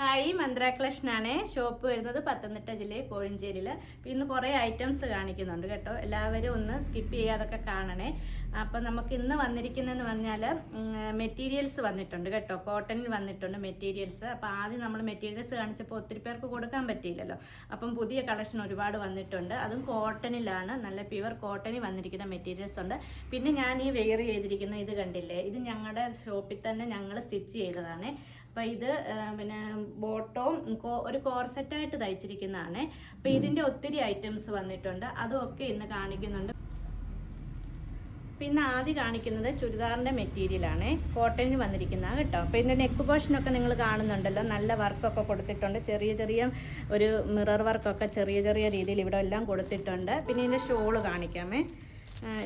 Hi മന്ത്ര കളക്ഷനാണ് shop വരുന്നത് പത്തനംതിട്ട ജില്ലയിൽ കോഴഞ്ചേരിയിൽ ഇന്ന് കുറേ ഐറ്റംസ് കാണിക്കുന്നുണ്ട് കേട്ടോ. എല്ലാവരും ഒന്ന് സ്കിപ്പ് ചെയ്യാതൊക്കെ കാണണേ. അപ്പം നമുക്ക് ഇന്ന് വന്നിരിക്കുന്നതെന്ന് പറഞ്ഞാൽ മെറ്റീരിയൽസ് വന്നിട്ടുണ്ട് കേട്ടോ. കോട്ടണിൽ വന്നിട്ടുണ്ട് മെറ്റീരിയൽസ്. അപ്പോൾ ആദ്യം നമ്മൾ മെറ്റീരിയൽസ് കാണിച്ചപ്പോൾ ഒത്തിരി പേർക്ക് കൊടുക്കാൻ പറ്റിയില്ലല്ലോ. അപ്പം പുതിയ കളക്ഷൻ ഒരുപാട് വന്നിട്ടുണ്ട്. അതും കോട്ടണിലാണ് നല്ല പ്യുവർ കോട്ടണിൽ വന്നിരിക്കുന്ന മെറ്റീരിയൽസ് ഉണ്ട്. പിന്നെ ഞാൻ ഈ വെയർ ചെയ്തിരിക്കുന്ന ഇത് കണ്ടില്ലേ? ഇത് ഞങ്ങളുടെ ഷോപ്പിൽ തന്നെ ഞങ്ങൾ സ്റ്റിച്ച് ചെയ്തതാണ്. അപ്പം ഇത് പിന്നെ ബോട്ടവും ഒരു കോർസെറ്റായിട്ട് തയ്ച്ചിരിക്കുന്നതാണ്. അപ്പം ഇതിന്റെ ഒത്തിരി ഐറ്റംസ് വന്നിട്ടുണ്ട്. അതുമൊക്കെ ഇന്ന് കാണിക്കുന്നുണ്ട്. പിന്നെ ആദ്യം കാണിക്കുന്നത് ചുരിദാറിന്റെ മെറ്റീരിയലാണ് കോട്ടണിൽ വന്നിരിക്കുന്ന കേട്ടോ. അപ്പോൾ ഇതിന്റെ നെക്ക് പോർഷനൊക്കെ നിങ്ങൾ കാണുന്നുണ്ടല്ലോ. നല്ല വർക്കൊക്കെ കൊടുത്തിട്ടുണ്ട്. ചെറിയ ചെറിയ ഒരു മിറർ വർക്കൊക്കെ ചെറിയ ചെറിയ രീതിയിൽ ഇവിടെ എല്ലാം കൊടുത്തിട്ടുണ്ട്. പിന്നെ ഇതിന്റെ ഷോൾ കാണിക്കാമേ.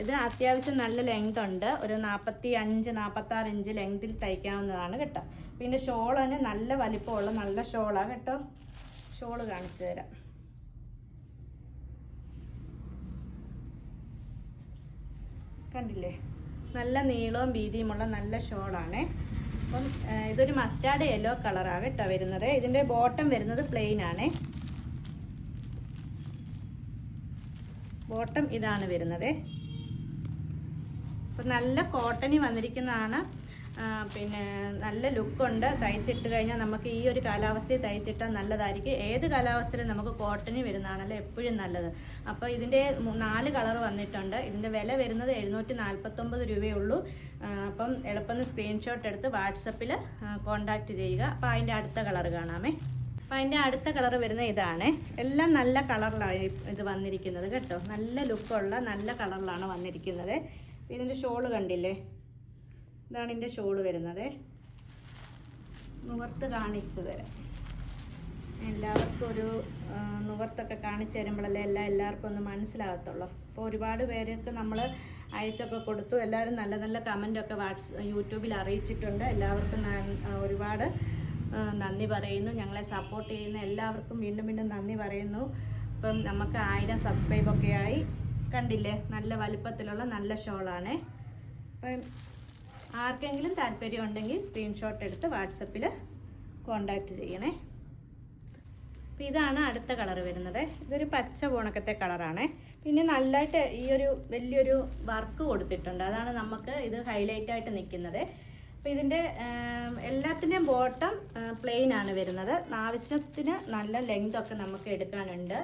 ഇത് അത്യാവശ്യം നല്ല ലെങ്ത് ഉണ്ട്. ഒരു നാൽപ്പത്തി അഞ്ച് നാൽപ്പത്താറ് ഇഞ്ച് ലെങ്തിൽ തയ്ക്കാവുന്നതാണ് കേട്ടോ. പിന്നെ തന്നെ നല്ല വലിപ്പമുള്ള നല്ല ഷോളാണ് കേട്ടോ. ഷോൾ കാണിച്ചു തരാം. കണ്ടില്ലേ? നല്ല നീളവും വീതിയുമുള്ള നല്ല ഷോളാണ് അപ്പം ഇതൊരു മസ്റ്റാർഡ് യെല്ലോ കളറാണ് കേട്ടോ വരുന്നത്. ഇതിന്റെ ബോട്ടം വരുന്നത് പ്ലെയിൻ ആണ്. ബോട്ടം ഇതാണ് വരുന്നത്. അപ്പം നല്ല കോട്ടണി വന്നിരിക്കുന്നതാണ്. പിന്നെ നല്ല ലുക്കുണ്ട്. തയ്ച്ചിട്ട് കഴിഞ്ഞാൽ നമുക്ക് ഈ ഒരു കാലാവസ്ഥയിൽ തയ്ച്ചിട്ടാൽ നല്ലതായിരിക്കും. ഏത് കാലാവസ്ഥയിലും നമുക്ക് കോട്ടണി വരുന്നതാണല്ലോ എപ്പോഴും നല്ലത്. അപ്പോൾ ഇതിന്റെ നാല് കളർ വന്നിട്ടുണ്ട്. ഇതിന്റെ വില വരുന്നത് എഴുന്നൂറ്റി നാൽപ്പത്തൊമ്പത് രൂപയുള്ളൂ അപ്പം എളുപ്പം സ്ക്രീൻഷോട്ട് എടുത്ത് വാട്സപ്പിൽ കോൺടാക്റ്റ് ചെയ്യുക. അപ്പോൾ അതിന്റെ അടുത്ത കളർ കാണാമേ. അപ്പം അതിന്റെ അടുത്ത കളർ വരുന്ന ഇതാണ്. എല്ലാം നല്ല കളറിലാണ് ഇത് വന്നിരിക്കുന്നത് കേട്ടോ. നല്ല ലുക്കുള്ള നല്ല കളറിലാണ് വന്നിരിക്കുന്നത്. ഇതിന്റെ ഷോൾ കണ്ടില്ലേ? ഇതാണ് ഇതിന്റെ ഷോൾ വരുന്നത്. നുവർത്ത് കാണിച്ചു തരാം. എല്ലാവർക്കും ഒരു നുവർത്തൊക്കെ കാണിച്ചു തരുമ്പോഴല്ലേ എല്ലാം എല്ലാവർക്കും ഒന്ന് മനസ്സിലാകത്തുള്ളൂ. അപ്പോൾ ഒരുപാട് പേർക്ക് നമ്മൾ അയച്ചൊക്കെ കൊടുത്തു. എല്ലാവരും നല്ല നല്ല കമന്റൊക്കെ വാട്സ് യൂട്യൂബിൽ അറിയിച്ചിട്ടുണ്ട്. എല്ലാവർക്കും ഒരുപാട് നന്ദി പറയുന്നു. ഞങ്ങളെ സപ്പോർട്ട് ചെയ്യുന്ന എല്ലാവർക്കും വീണ്ടും വീണ്ടും നന്ദി പറയുന്നു. ഇപ്പം നമുക്ക് ആയിരം സബ്സ്ക്രൈബൊക്കെ ആയി. കണ്ടില്ലേ? നല്ല വലിപ്പത്തിലുള്ള നല്ല ഷോളാണ്. അപ്പം ആർക്കെങ്കിലും താല്പര്യം ഉണ്ടെങ്കിൽ സ്ക്രീൻഷോട്ട് എടുത്ത് വാട്സപ്പിൽ കോണ്ടാക്ട് ചെയ്യണേ. അപ്പോൾ ഇതാണ് അടുത്ത കളർ വരുന്നത്. ഇതൊരു പച്ച പോണക്കത്തെ കളറാണ് പിന്നെ നല്ലതായിട്ട് ഈ ഒരു വലിയൊരു വർക്ക് കൊടുത്തിട്ടുണ്ട്. അതാണ് നമുക്ക് ഇത് ഹൈലൈറ്റ് ആയിട്ട് നിൽക്കുന്നത്. അപ്പോൾ ഇതിന്റെ എല്ലാത്തിന്റെയും ബോട്ടം പ്ലെയിൻ ആണ് വരുന്നത്. ആവശ്യത്തിന് നല്ല ലെങ്ത് ഒക്കെ നമുക്ക് എടുക്കാനുണ്ട്.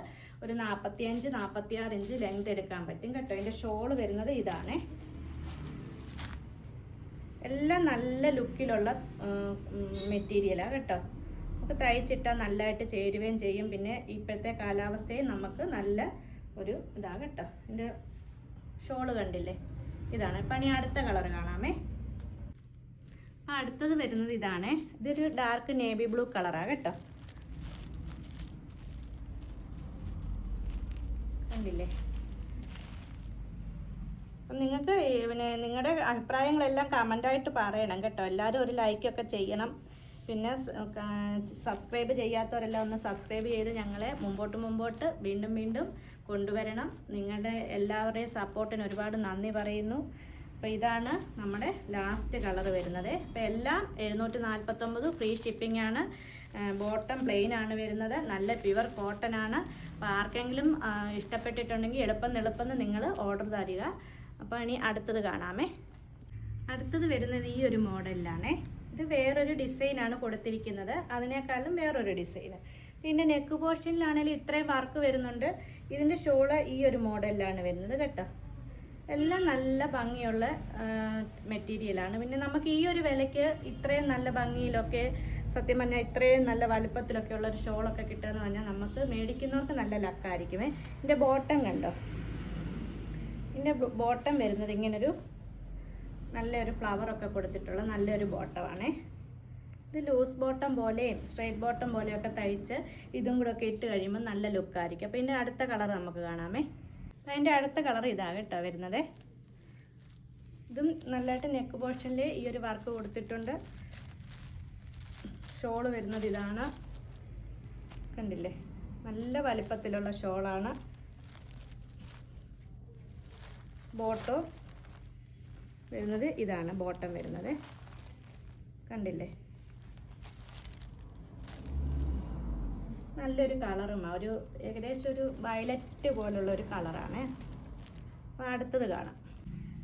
ഒരു നാൽപ്പത്തിയഞ്ച് നാൽപ്പത്തിയാറ് ഇഞ്ച് ലെങ്ത് എടുക്കാൻ പറ്റും കേട്ടോ. ഇതിന്റെ ഷോൾ വരുന്നത് ഇതാണ്. എല്ലാം നല്ല ലുക്കിലുള്ള മെറ്റീരിയലാണ് കേട്ടോ. നമുക്ക് തയ്ച്ചിട്ടാൽ നല്ലതായിട്ട് ചേരുകയും ചെയ്യും. പിന്നെ ഇപ്പോഴത്തെ കാലാവസ്ഥയിൽ നമുക്ക് നല്ല ഒരു ഇതാ കേട്ടോ. ഇതിന്റെ ഷോൾ കണ്ടില്ലേ? ഇതാണ്. പണി അടുത്ത കളർ കാണാമേ. അടുത്തത് വരുന്നത് ഇതാണ്. ഇതൊരു ഡാർക്ക് നേവി ബ്ലൂ കളറാണ് കേട്ടോ. കണ്ടില്ലേ? അപ്പം നിങ്ങൾക്ക് പിന്നെ നിങ്ങളുടെ അഭിപ്രായങ്ങളെല്ലാം കമന്റായിട്ട് പറയണം കേട്ടോ. എല്ലാവരും ഒരു ലൈക്കൊക്കെ ചെയ്യണം. പിന്നെ സബ്സ്ക്രൈബ് ചെയ്യാത്തവരെല്ലാം ഒന്ന് സബ്സ്ക്രൈബ് ചെയ്ത് ഞങ്ങളെ മുമ്പോട്ട് മുമ്പോട്ട് വീണ്ടും വീണ്ടും കൊണ്ടുവരണം. നിങ്ങളുടെ എല്ലാവരുടെയും സപ്പോർട്ടിന് ഒരുപാട് നന്ദി പറയുന്നു. അപ്പോൾ ഇതാണ് നമ്മുടെ ലാസ്റ്റ് കളർ വരുന്നത്. അപ്പോൾ എല്ലാം എഴുന്നൂറ്റി നാൽപ്പത്തൊമ്പത് ഫ്രീ ഷിപ്പിംഗ് ആണ്. ബോട്ടം പ്ലെയിൻ ആണ് വരുന്നത്. നല്ല പ്യുവർ കോട്ടൺ ആണ്. അപ്പോൾ ആർക്കെങ്കിലും ഇഷ്ടപ്പെട്ടിട്ടുണ്ടെങ്കിൽ എളുപ്പം എളുപ്പം നിങ്ങൾ ഓർഡർ തരിക. അപ്പോൾ ഇനി അടുത്തത് കാണാമേ. അടുത്തത് വരുന്നത് ഈ ഒരു മോഡലിലാണേ. ഇത് വേറൊരു ഡിസൈനാണ് കൊടുത്തിരിക്കുന്നത്. അതിനേക്കാളും വേറൊരു ഡിസൈന് പിന്നെ നെക്ക് പോർഷനിലാണെങ്കിൽ ഇത്രയും വർക്ക് വരുന്നുണ്ട്. ഇതിന്റെ ഷോൾ ഈ ഒരു മോഡലിലാണ് വരുന്നത് കേട്ടോ. എല്ലാം നല്ല ഭംഗിയുള്ള മെറ്റീരിയലാണ് പിന്നെ നമുക്ക് ഈ ഒരു വിലയ്ക്ക് ഇത്രയും നല്ല ഭംഗിയിലൊക്കെ സത്യം പറഞ്ഞാൽ ഇത്രയും നല്ല വലുപ്പത്തിലൊക്കെ ഉള്ള ഒരു ഷോളൊക്കെ കിട്ടുകയെന്ന് പറഞ്ഞാൽ നമുക്ക് മേടിക്കുന്നവർക്ക് നല്ല ലക്കായിരിക്കുമേ. ഇതിന്റെ ബോട്ടം കണ്ടോ? ഇതിന്റെ ബോട്ടം വരുന്നത് ഇങ്ങനൊരു നല്ലൊരു ഫ്ലവറൊക്കെ കൊടുത്തിട്ടുള്ള നല്ലൊരു ബോട്ടമാണേ. ഇത് ലൂസ് ബോട്ടം പോലെയും സ്ട്രെയിറ്റ് ബോട്ടം പോലെയൊക്കെ തയ്ച്ച് ഇതും കൂടെ ഒക്കെ ഇട്ട് കഴിയുമ്പോൾ നല്ല ലുക്കായിരിക്കും അപ്പോൾ ഇതിന്റെ അടുത്ത കളർ നമുക്ക് കാണാമേ. അതിന്റെ അടുത്ത കളർ ഇതാണ് കേട്ടോ വരുന്നത്. ഇതും നല്ലതായിട്ട് നെക്ക് പോർഷനിൽ ഈ ഒരു വർക്ക് കൊടുത്തിട്ടുണ്ട്. ഷോൾ വരുന്നത് ഇതാണ്. കണ്ടില്ലേ? നല്ല വലിപ്പത്തിലുള്ള ഷോളാണ്. ബോട്ടോ വരുന്നത് ഇതാണ് ബോട്ടം വരുന്നത്. കണ്ടില്ലേ? നല്ലൊരു കളറും ഒരു ഏകദേശം ഒരു വയലറ്റ് പോലുള്ള ഒരു കളറാണ്. അപ്പോൾ അടുത്തത് കാണാം.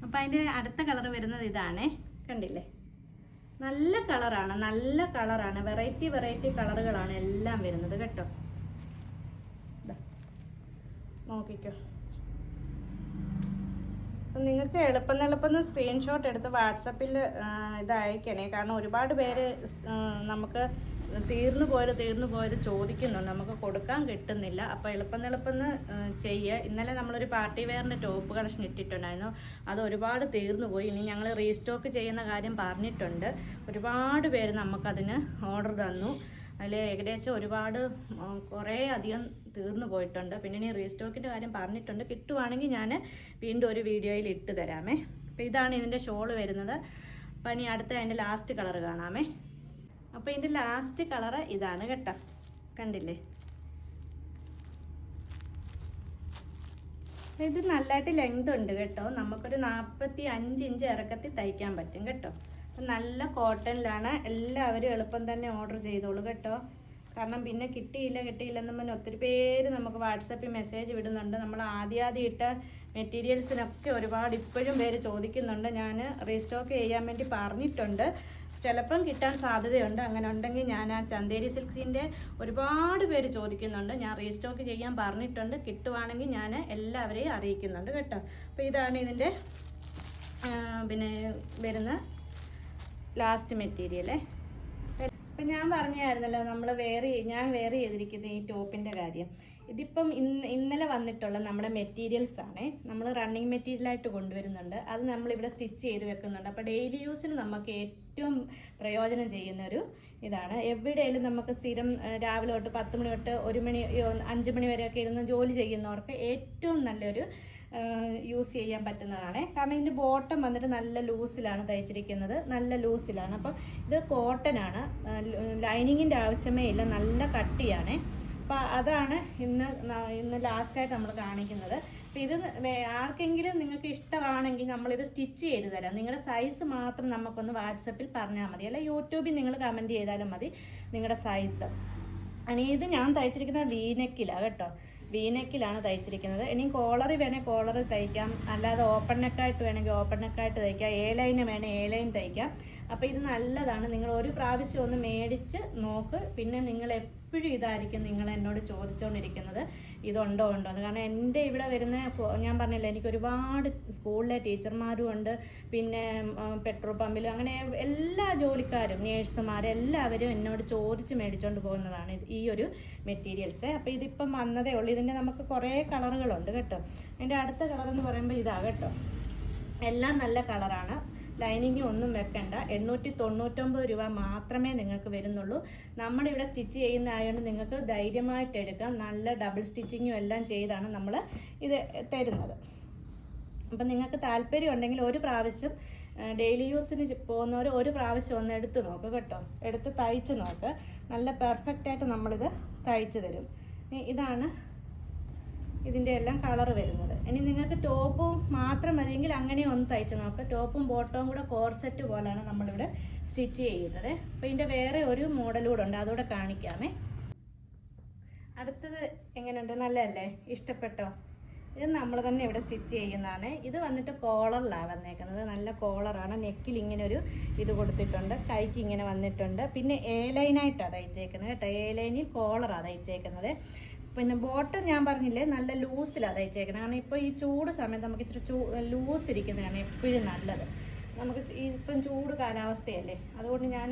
അപ്പോൾ അതിന്റെ അടുത്ത കളർ വരുന്നത് ഇതാണേ. കണ്ടില്ലേ? നല്ല കളറാണ് നല്ല കളറാണ്. വെറൈറ്റി വെറൈറ്റി കളറുകളാണ് എല്ലാം വരുന്നത് കേട്ടോ. നോക്കിക്കോ. നിങ്ങൾക്ക് എളുപ്പം എളുപ്പം സ്ക്രീൻഷോട്ട് എടുത്ത് വാട്സപ്പിൽ ഇത് അയക്കണേ. കാരണം ഒരുപാട് പേര് നമുക്ക് തീർന്നു പോയത് തീർന്നു പോയത് ചോദിക്കുന്നുണ്ട് നമുക്ക് കൊടുക്കാൻ കിട്ടുന്നില്ല. അപ്പോൾ എളുപ്പം എളുപ്പം ചെയ്യുക ഇന്നലെ നമ്മളൊരു പാർട്ടി വെയറിന്റെ ടോപ്പ് കളക്ഷൻ ഇട്ടിട്ടുണ്ടായിരുന്നു. അത് ഒരുപാട് തീർന്നു പോയി. ഇനി ഞങ്ങൾ റീസ്റ്റോക്ക് ചെയ്യുന്ന കാര്യം പറഞ്ഞിട്ടുണ്ട്. ഒരുപാട് പേര് നമുക്കതിന് ഓർഡർ തന്നു. അതിൽ ഏകദേശം ഒരുപാട് കുറേ അധികം തീർന്നു പോയിട്ടുണ്ട്. പിന്നെ ഇനി റീസ്റ്റോക്കിന്റെ കാര്യം പറഞ്ഞിട്ടുണ്ട്. കിട്ടുവാണെങ്കിൽ ഞാൻ വീണ്ടും ഒരു വീഡിയോയിൽ ഇട്ട് തരാമേ. അപ്പോൾ ഇതാണ് ഇതിന്റെ ഷോൾ വരുന്നത്. അപ്പം ഇനി അടുത്ത അതിന്റെ ലാസ്റ്റ് കളർ കാണാമേ. അപ്പോൾ ഇതിന്റെ ലാസ്റ്റ് കളറ് ഇതാണ് കേട്ടോ. കണ്ടില്ലേ? ഇത് നല്ലതായിട്ട് ലെങ്ത് ഉണ്ട് കേട്ടോ. നമുക്കൊരു നാൽപ്പത്തി അഞ്ച് ഇഞ്ച് ഇറക്കത്തിൽ തയ്ക്കാൻ പറ്റും കേട്ടോ. അപ്പം നല്ല കോട്ടണിലാണ് എല്ലാവരും എളുപ്പം തന്നെ ഓർഡർ ചെയ്തോളൂ കേട്ടോ. കാരണം പിന്നെ കിട്ടിയില്ല കിട്ടിയില്ല എന്ന് പറഞ്ഞ് ഒത്തിരി പേര് നമുക്ക് വാട്സപ്പിൽ മെസ്സേജ് വിടുന്നുണ്ട്. നമ്മൾ ആദ്യാദ്യം ഇട്ട മെറ്റീരിയൽസിനൊക്കെ ഒരുപാട് ഇപ്പോഴും പേര് ചോദിക്കുന്നുണ്ട്. ഞാൻ റീസ്റ്റോക്ക് ചെയ്യാൻ വേണ്ടി പറഞ്ഞിട്ടുണ്ട്. ചിലപ്പം കിട്ടാൻ സാധ്യതയുണ്ട്. അങ്ങനെ ഉണ്ടെങ്കിൽ ഞാൻ ആ ചന്തേരി സിൽക്സിന്റെ ഒരുപാട് പേര് ചോദിക്കുന്നുണ്ട്. ഞാൻ റീസ്റ്റോക്ക് ചെയ്യാൻ പറഞ്ഞിട്ടുണ്ട്. കിട്ടുവാണെങ്കിൽ ഞാൻ എല്ലാവരെയും അറിയിക്കുന്നുണ്ട് കേട്ടോ. അപ്പോൾ ഇതാണ് ഇതിന്റെ പിന്നെ വരുന്ന ലാസ്റ്റ് മെറ്റീരിയലേ ഇപ്പം ഞാൻ പറഞ്ഞായിരുന്നല്ലോ നമ്മൾ വേറെ ഞാൻ വേറെ ചെയ്തിരിക്കുന്ന ഈ ടോപ്പിന്റെ കാര്യം. ഇതിപ്പം ഇന്ന് ഇന്നലെ വന്നിട്ടുള്ള നമ്മുടെ മെറ്റീരിയൽസ് ആണ്. നമ്മൾ റണ്ണിങ് മെറ്റീരിയലായിട്ട് കൊണ്ടുവരുന്നുണ്ട്. അത് നമ്മൾ ഇവിടെ സ്റ്റിച്ച് ചെയ്ത് വെക്കുന്നുണ്ട്. അപ്പോൾ ഡെയിലി യൂസിന് നമുക്ക് ഏറ്റവും പ്രയോജനം ചെയ്യുന്ന ഒരു ഇതാണ്. എവിടെയും നമുക്ക് സ്ഥിരം രാവിലെ തൊട്ട് പത്ത് മണി തൊട്ട് ഒരു മണി അഞ്ച് മണി വരെയൊക്കെ ഇരുന്ന് ജോലി ചെയ്യുന്നവർക്ക് ഏറ്റവും നല്ലൊരു യൂസ് ചെയ്യാൻ പറ്റുന്നതാണ്. കാരണം ഇതിന്റെ ബോട്ടം വന്നിട്ട് നല്ല ലൂസിലാണ് തയ്ച്ചിരിക്കുന്നത്. നല്ല ലൂസിലാണ്. അപ്പം ഇത് കോട്ടൺ ആണ്. ലൈനിങ്ങിന്റെ ആവശ്യമേ ഇല്ല. നല്ല കട്ടിയാണ്. അപ്പം അതാണ് ഇന്ന് ഇന്ന് ലാസ്റ്റായിട്ട് നമ്മൾ കാണിക്കുന്നത്. അപ്പം ഇത് ആർക്കെങ്കിലും നിങ്ങൾക്ക് ഇഷ്ടമാണെങ്കിൽ നമ്മളിത് സ്റ്റിച്ച് ചെയ്ത് തരാം. നിങ്ങളുടെ സൈസ് മാത്രം നമുക്കൊന്ന് വാട്സപ്പിൽ പറഞ്ഞാൽ മതി. അല്ലെ യൂട്യൂബിൽ നിങ്ങൾ കമന്റ് ചെയ്താലും മതി നിങ്ങളുടെ സൈസ് ഇനി ഇത് ഞാൻ തയ്ച്ചിരിക്കുന്ന വീനക്കിലാണ് കേട്ടോ. വീനക്കിലാണ് തയ്ച്ചിരിക്കുന്നത്. ഇനി കോളറി വേണേൽ കോളർ തയ്ക്കാം. അല്ലാതെ ഓപ്പൺ നെക്കായിട്ട് വേണമെങ്കിൽ ഓപ്പൺ നെക്കായിട്ട് തയ്ക്കാം. എ ലൈന് വേണേൽ എ ലൈൻ തയ്ക്കാം. അപ്പോൾ ഇത് നല്ലതാണ്. നിങ്ങൾ ഒരു പ്രാവശ്യം ഒന്ന് മേടിച്ച് നോക്ക്. പിന്നെ നിങ്ങൾ എപ്പോഴും ഇതായിരിക്കും നിങ്ങൾ എന്നോട് ചോദിച്ചുകൊണ്ടിരിക്കുന്നത് ഇതുണ്ടോ ഉണ്ടോ എന്ന്. കാരണം എന്റെ ഇവിടെ വരുന്ന ഞാൻ പറഞ്ഞില്ല എനിക്ക് ഒരുപാട് സ്കൂളിലെ ടീച്ചർമാരും ഉണ്ട്. പിന്നെ പെട്രോൾ പമ്പിലും അങ്ങനെ എല്ലാ ജോലിക്കാരും നേഴ്സുമാരും എല്ലാവരും എന്നോട് ചോദിച്ച് മേടിച്ചുകൊണ്ട് പോകുന്നതാണ് ഈ ഒരു മെറ്റീരിയൽസ്. അപ്പോൾ ഇതിപ്പം വന്നതേ ഉള്ളൂ. ഇതിന്റെ നമുക്ക് കുറേ കളറുകളുണ്ട് കേട്ടോ. അതിന്റെ അടുത്ത കളർ എന്ന് പറയുമ്പോൾ ഇതാ കേട്ടോ. എല്ലാം നല്ല കളറാണ്. ലൈനിങ് ഒന്നും വെക്കണ്ട. എണ്ണൂറ്റി തൊണ്ണൂറ്റൊമ്പത് രൂപ മാത്രമേ നിങ്ങൾക്ക് വരുന്നുള്ളൂ. നമ്മളിവിടെ സ്റ്റിച്ച് ചെയ്യുന്ന ആയതുകൊണ്ട് നിങ്ങൾക്ക് ധൈര്യമായിട്ട് എടുക്കാം. നല്ല ഡബിൾ സ്റ്റിച്ചിങ്ങും എല്ലാം ചെയ്താണ് നമ്മൾ ഇത് തരുന്നത്. അപ്പം നിങ്ങൾക്ക് താല്പര്യം ഉണ്ടെങ്കിൽ ഒരു പ്രാവശ്യം ഡെയിലി യൂസിന് പോകുന്നവർ ഒരു പ്രാവശ്യം ഒന്ന് എടുത്ത് നോക്ക് കേട്ടോ. എടുത്ത് തയ്ച്ച് നോക്ക്. നല്ല പെർഫെക്റ്റ് ആയിട്ട് നമ്മളിത് തയ്ച്ച് തരും. ഇതാണ് ഇതിന്റെ എല്ലാം കളർ വരുന്നത്. ഇനി നിങ്ങൾക്ക് ടോപ്പ് മാത്രം മതിയെങ്കിൽ അങ്ങനെ ഒന്ന് തയ്ച്ച് നോക്കാം. ടോപ്പും ബോട്ടവും കൂടെ കോർസെറ്റ് പോലാണ് നമ്മളിവിടെ സ്റ്റിച്ച് ചെയ്യുന്നത്. അപ്പോൾ ഇതിന്റെ വേറെ ഒരു മോഡൽ കൂടെ ഉണ്ട്. അതുകൂടെ കാണിക്കാമേ. അടുത്തത് എങ്ങനെയുണ്ട്? നല്ലതല്ലേ? ഇഷ്ടപ്പെട്ടോ? ഇത് നമ്മൾ തന്നെ ഇവിടെ സ്റ്റിച്ച് ചെയ്യുന്നതാണ്. ഇത് വന്നിട്ട് കോളറിലാണ് വന്നേക്കുന്നത്. നല്ല കോളറാണ് നെക്കിൽ ഇങ്ങനെ ഒരു ഇത് കൊടുത്തിട്ടുണ്ട്. കൈക്ക് ഇങ്ങനെ വന്നിട്ടുണ്ട്. പിന്നെ എ ലൈനായിട്ടാണ് തയ്ച്ചേക്കുന്നത് കേട്ടോ. എ ലൈനിൽ കോളറാണ് തയ്ച്ചേക്കുന്നത്. പിന്നെ ബോട്ടം ഞാൻ പറഞ്ഞില്ലേ നല്ല ലൂസിലാണ് തയ്ച്ചേക്കുന്നത് കാരണം ഇപ്പോൾ ഈ ചൂട് സമയത്ത് നമുക്ക് ഇച്ചിരി ചൂ ലൂസ് ഇരിക്കുന്നതാണ് എപ്പോഴും നല്ലത്. നമുക്ക് ഇപ്പം ചൂട് കാലാവസ്ഥയല്ലേ. അതുകൊണ്ട് ഞാൻ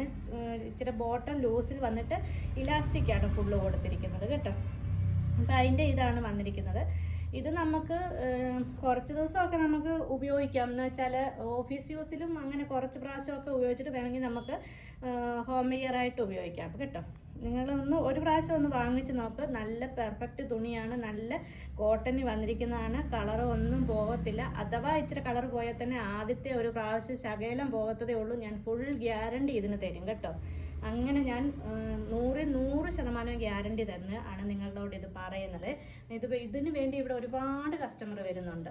ഇച്ചിരി ബോട്ടം ലൂസിൽ വന്നിട്ട് ഇലാസ്റ്റിക്കാണ് ഫുള്ള് കൊടുത്തിരിക്കുന്നത് കേട്ടോ. അപ്പം അതിന്റെ ഇതാണ് വന്നിരിക്കുന്നത്. ഇത് നമുക്ക് കുറച്ച് ദിവസമൊക്കെ നമുക്ക് ഉപയോഗിക്കാം. എന്ന് വെച്ചാൽ ഓഫീസ് യൂസിലും അങ്ങനെ കുറച്ച് പ്രാവശ്യമൊക്കെ ഉപയോഗിച്ചിട്ട് വേണമെങ്കിൽ നമുക്ക് ഹോം വെയർ ആയിട്ട് ഉപയോഗിക്കാം കേട്ടോ. നിങ്ങളൊന്ന് ഒരു പ്രാവശ്യം ഒന്ന് വാങ്ങിച്ച് നോക്ക്. നല്ല പെർഫെക്റ്റ് തുണിയാണ്. നല്ല കോട്ടന് വന്നിരിക്കുന്നതാണ്. കളർ ഒന്നും പോകത്തില്ല. അഥവാ ഇച്ചിരി കളർ പോയാൽ തന്നെ ആദ്യത്തെ ഒരു പ്രാവശ്യം ശകലം പോകത്തതേ ഉള്ളൂ. ഞാൻ ഫുൾ ഗ്യാരണ്ടി ഇതിന് തരും കേട്ടോ. അങ്ങനെ ഞാൻ നൂറിൽ നൂറ് ശതമാനം ഗ്യാരണ്ടി തന്നെ ആണ് നിങ്ങളോട് ഇത് പറയുന്നത്. ഇത് ഇതിന് വേണ്ടി ഇവിടെ ഒരുപാട് കസ്റ്റമർ വരുന്നുണ്ട്.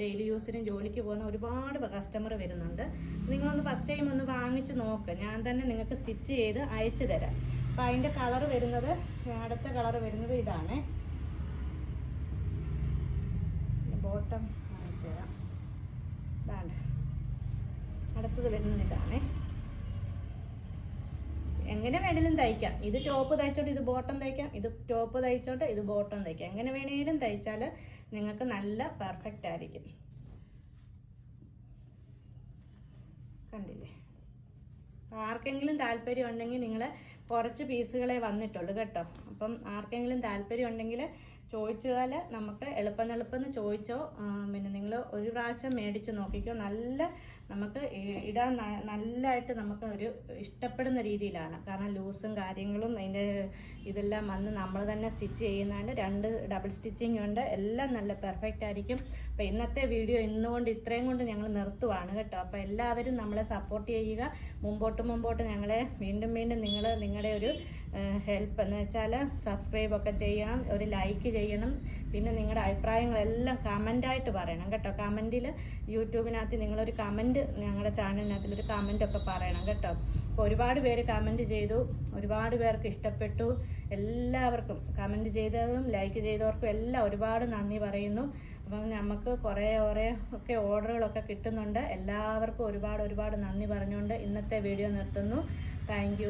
ഡെയിലി യൂസിനും ജോലിക്ക് പോകുന്ന ഒരുപാട് കസ്റ്റമർ വരുന്നുണ്ട്. നിങ്ങളൊന്ന് ഫസ്റ്റ് ടൈം ഒന്ന് വാങ്ങിച്ച് നോക്ക്. ഞാൻ തന്നെ നിങ്ങൾക്ക് സ്റ്റിച്ച് ചെയ്ത് അയച്ചു തരാം. അപ്പം അതിന്റെ കളർ വരുന്നത് അടുത്ത കളർ വരുന്നത് ഇതാണ്. ബോട്ടം കാണിച്ചു തരാം. ഇതാണ്. അടുത്തത് വരുന്നത് ഇതാണ്. എങ്ങനെ വേണേലും തയ്ക്കാം. ഇത് ടോപ്പ് തയ്ച്ചോണ്ട് ഇത് ബോട്ടം തയ്ക്കാം. ഇത് ടോപ്പ് തയ്ച്ചോണ്ട് ഇത് ബോട്ടം തയ്ക്കാം. എങ്ങനെ വേണേലും തയ്ച്ചാൽ നിങ്ങൾക്ക് നല്ല പെർഫെക്റ്റ് ആയിരിക്കും. കണ്ടില്ലേ? ആർക്കെങ്കിലും താല്പര്യം ഉണ്ടെങ്കിൽ നിങ്ങൾ കുറച്ച് പീസുകളെ വന്നിട്ടുള്ളൂ കേട്ടോ. അപ്പം ആർക്കെങ്കിലും താല്പര്യം ഉണ്ടെങ്കിൽ ചോദിച്ചാൽ നമുക്ക് എളുപ്പം എളുപ്പം ചോദിച്ചോ പിന്നെ നിങ്ങൾ ഒരു പ്രാവശ്യം മേടിച്ച് നോക്കിക്കോ. നല്ല നമുക്ക് ഇടാൻ നല്ലതായിട്ട് നമുക്ക് ഒരു ഇഷ്ടപ്പെടുന്ന രീതിയിലാണ്. കാരണം ലൂസും കാര്യങ്ങളും അതിന്റെ ഇതെല്ലാം വന്ന് നമ്മൾ തന്നെ സ്റ്റിച്ച് ചെയ്യുന്നതുകൊണ്ട് രണ്ട് ഡബിൾ സ്റ്റിച്ചിങ് ഉണ്ട്. എല്ലാം നല്ല പെർഫെക്റ്റ് ആയിരിക്കും. അപ്പോൾ ഇന്നത്തെ വീഡിയോ ഇന്നുകൊണ്ട് ഇത്രയും കൊണ്ട് ഞങ്ങൾ നിർത്തുവാണ് കേട്ടോ. അപ്പോൾ എല്ലാവരും നമ്മളെ സപ്പോർട്ട് ചെയ്യുക. മുമ്പോട്ട് മുമ്പോട്ട് ഞങ്ങളെ വീണ്ടും വീണ്ടും നിങ്ങൾ നിങ്ങളുടെ ഒരു ഹെൽപ്പ് എന്ന് വെച്ചാൽ സബ്സ്ക്രൈബ് ഒക്കെ ചെയ്യണം ഒരു ലൈക്ക് ചെയ്യണം. പിന്നെ നിങ്ങളുടെ അഭിപ്രായങ്ങളെല്ലാം കമന്റായിട്ട് പറയണം കേട്ടോ. കമന്റിൽ യൂട്യൂബിനകത്ത് നിങ്ങളൊരു കമന്റ് ഞങ്ങളുടെ ചാനലിനകത്തിലൊരു കമന്റ് ഒക്കെ പറയണം കേട്ടോ. അപ്പോൾ ഒരുപാട് പേര് കമന്റ് ചെയ്തു ഒരുപാട് പേർക്ക് ഇഷ്ടപ്പെട്ടു. എല്ലാവർക്കും കമന്റ് ചെയ്തതും ലൈക്ക് ചെയ്തവർക്കും എല്ലാം ഒരുപാട് നന്ദി പറയുന്നു. അപ്പം നമുക്ക് കുറേ കുറേ ഒക്കെ ഓർഡറുകളൊക്കെ കിട്ടുന്നുണ്ട്. എല്ലാവർക്കും ഒരുപാട് ഒരുപാട് നന്ദി പറഞ്ഞുകൊണ്ട് ഇന്നത്തെ വീഡിയോ നിർത്തുന്നു. താങ്ക്